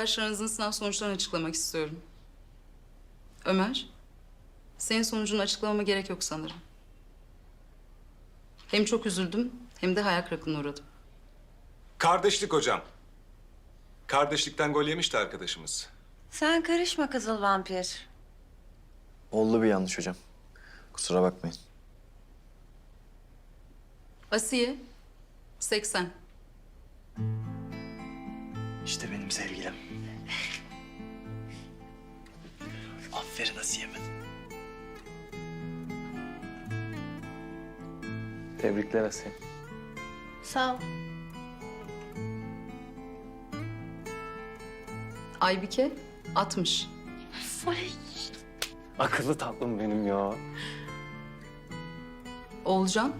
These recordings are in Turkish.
Arkadaşlarınızın sınav sonuçlarını açıklamak istiyorum. Ömer, senin sonucunu açıklamama gerek yok sanırım. Hem çok üzüldüm hem de hayal kırıklığına uğradım. Kardeşlik hocam. Kardeşlikten gol yemişti arkadaşımız. Sen karışma kızıl vampir. Oldu bir yanlış hocam. Kusura bakmayın. Asiye, 80. İşte benim sevgilim. Aferin Asiye'me. Tebrikler Asiye. Sağ ol. Aybike, 60. Akıllı tatlım benim ya. Oğulcan,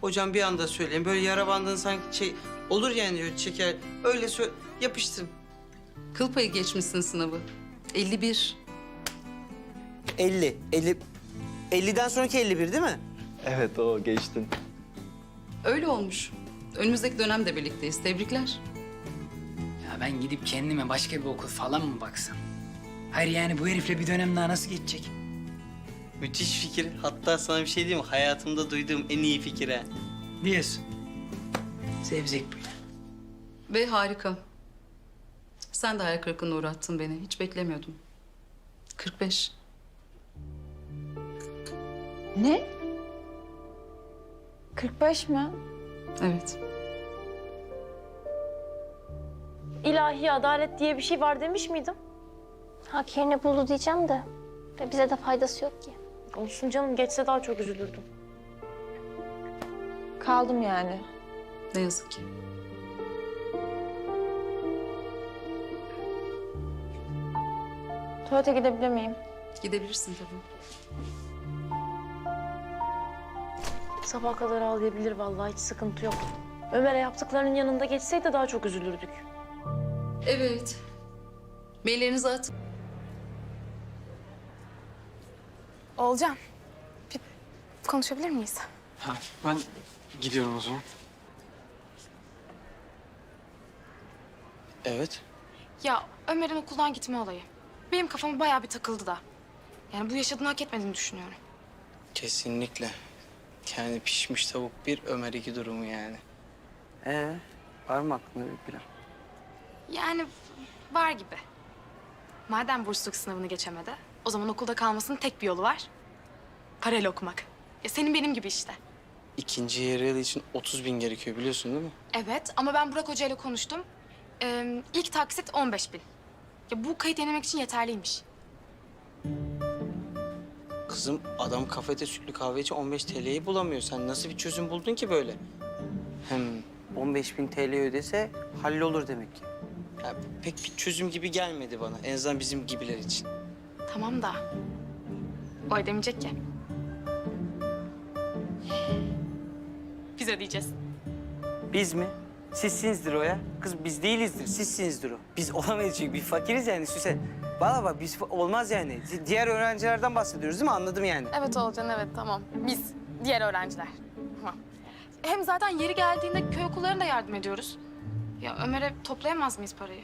Hocam bir anda söyleyeyim. Böyle yara bandını sanki şey olur yani çeker. Öyle sö yapıştım. kıl payı geçmişsin sınavı. 51. 50. 50. 50'den sonraki 51 değil mi? Evet o geçtin. Öyle olmuş. Önümüzdeki dönemde birlikteyiz. Tebrikler. Ya ben gidip kendime başka bir okul falan mı baksam? Hayır yani bu herifle bir dönem daha nasıl geçecek? Müthiş fikir. Hatta sana bir şey diyeyim mi? Hayatımda duyduğum en iyi fikir ha. Diyorsun. Zevzek bu ya. Ve harika. Sen de hayal kırıklığına uğrattın beni. Hiç beklemiyordum. 45. Ne? 45 mi? Evet. İlahi adalet diye bir şey var demiş miydim? Hak yerini buldu diyeceğim de. Ve bize de faydası yok ki. Olsun canım geçse daha çok üzülürdüm. Kaldım yani. Ne yazık ki. Tuvalete gidebilir miyim? Gidebilirsin tabii. Sabaha kadar ağlayabilir vallahi hiç sıkıntı yok. Ömer'e yaptıklarının yanında geçseydi daha çok üzülürdük. Evet. Maillerinizi at. Olcan, bir konuşabilir miyiz? Ha, ben gidiyorum o zaman. Evet. Ya Ömer'in okuldan gitme olayı. Benim kafama bayağı bir takıldı da. Yani bu yaşadığını hak etmediğini düşünüyorum. Kesinlikle. Yani pişmiş tavuk bir, Ömer iki durumu yani. Ee, var mı aklında bir plan? Yani var gibi. Madem bursluluk sınavını geçemedi, o zaman okulda kalmasının tek bir yolu var. Parayla okumak. Ya senin benim gibi işte. İkinci yarı yılı için 30 bin gerekiyor biliyorsun değil mi? Evet ama ben Burak Hoca ile konuştum. Ee, ilk taksit 15 bin. Ya bu kayıt yenemek için yeterliymiş. Kızım adam kafede sütlü kahve için 15 TL'yi bulamıyor. Sen nasıl bir çözüm buldun ki böyle? Hem 15 bin TL ödese hallolur demek ki. Ya pek bir çözüm gibi gelmedi bana. En azından bizim gibiler için. Tamam da o ödemeyecek ki. Biz ödeyeceğiz. Biz mi? Sizsinizdir o ya. Kız biz değilizdir, sizsinizdir o. Biz olamayız çünkü biz fakiriz yani Süsen. Valla bak biz olmaz yani. Di- Diğer öğrencilerden bahsediyoruz değil mi? Anladım yani. Evet Olcan evet tamam. Biz diğer öğrenciler. Tamam. Hem zaten yeri geldiğinde köy okullarına da yardım ediyoruz. Ya Ömer'e toplayamaz mıyız parayı?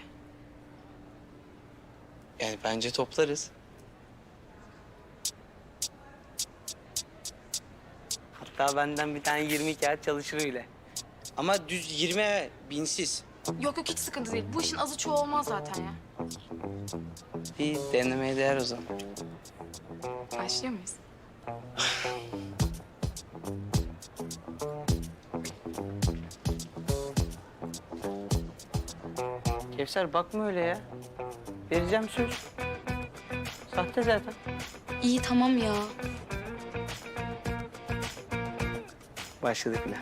Yani bence toplarız. Hatta benden bir tane 20 kağıt çalışır öyle. Ama düz 20 binsiz. Yok yok hiç sıkıntı değil. Bu işin azı çoğu olmaz zaten ya. Bir denemeye değer o zaman. Başlıyor muyuz? Kevser bakma öyle ya. Vereceğim söz. Sahte zaten. İyi tamam ya. Başladık bile.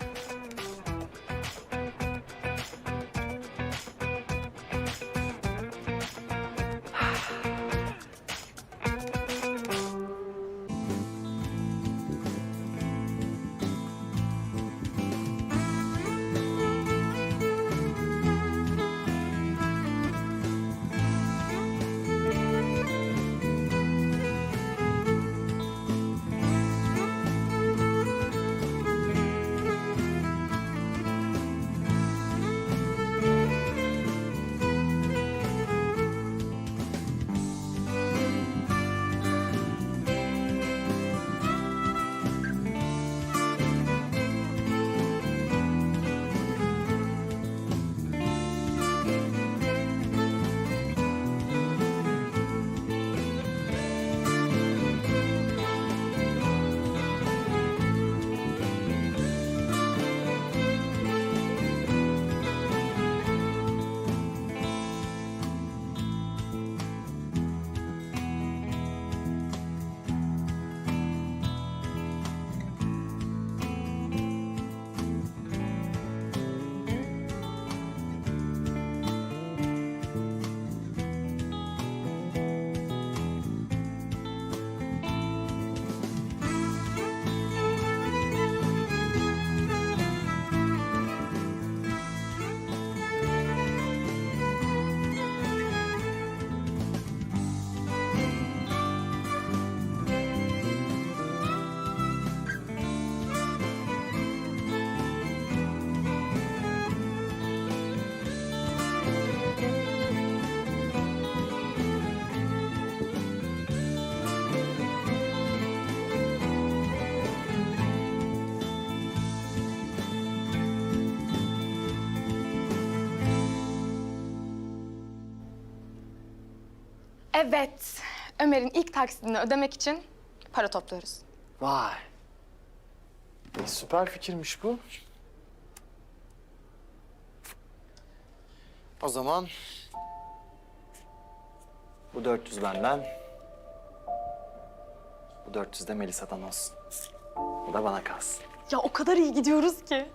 Evet. Ömer'in ilk taksidini ödemek için para topluyoruz. Vay. E, süper fikirmiş bu. O zaman bu 400 benden. Bu 400 de Melisa'dan olsun. Bu da bana kalsın. Ya o kadar iyi gidiyoruz ki.